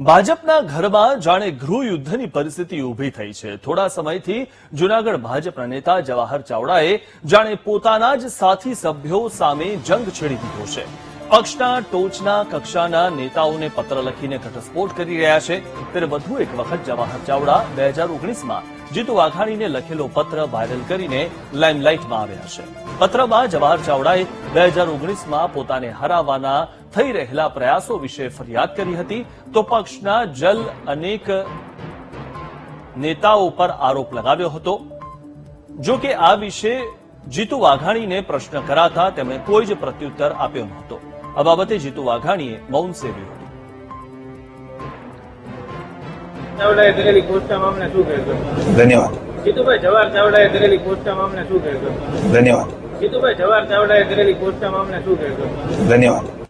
ભાજપના ઘરમાં જાણે ગૃહયુદ્ધની પરિસ્થિતિ ઊભી થઈ છે. થોડા સમયથી જૂનાગઢ ભાજપના નેતા જવાહર ચાવડાએ જાણે પોતાના જ સાથી સભ્યો સામે જંગ છેડી દીધો છે. પક્ષના ટોચના કક્ષાના નેતાઓને પત્ર લખીને ઘટસ્ફોટ કરી રહ્યા છે. ત્યારે વધુ એક વખત જવાહર ચાવડા બે હજાર ઓગણીસમાં જીતુ વાઘાણીને લખેલો પત્ર વાયરલ કરીને લાઇમલાઇટમાં આવ્યા છે. પત્રમાં જવાહર ચાવડાએ બે હજાર ઓગણીસમાં પોતાને હરાવવાના થઈ રહેલા પ્રયાસો વિશે ફરિયાદ કરી હતી. તો પક્ષના જલ અનેક નેતાઓ પર આરોપ લગાવ્યો હતો. જો કે આ વિશે જીતુ વાઘાણીને પ્રશ્ન કરાતા તેમણે કોઈ જ પ્રત્યુત્તર આપ્યો નહોતો. આ બાબતે જીતુ વાઘાણીએ મૌન સેવ્યું હતું. ધન્યવાદ. જીતુભાઈ જવાહર ચાવડાએ કરેલી પોસ્ટના મામલે શું ધન્યવાદ. જીતુભાઈ જવાહર ચાવડાએ કરેલી પોસ્ટના મામલે શું ધન્યવાદ.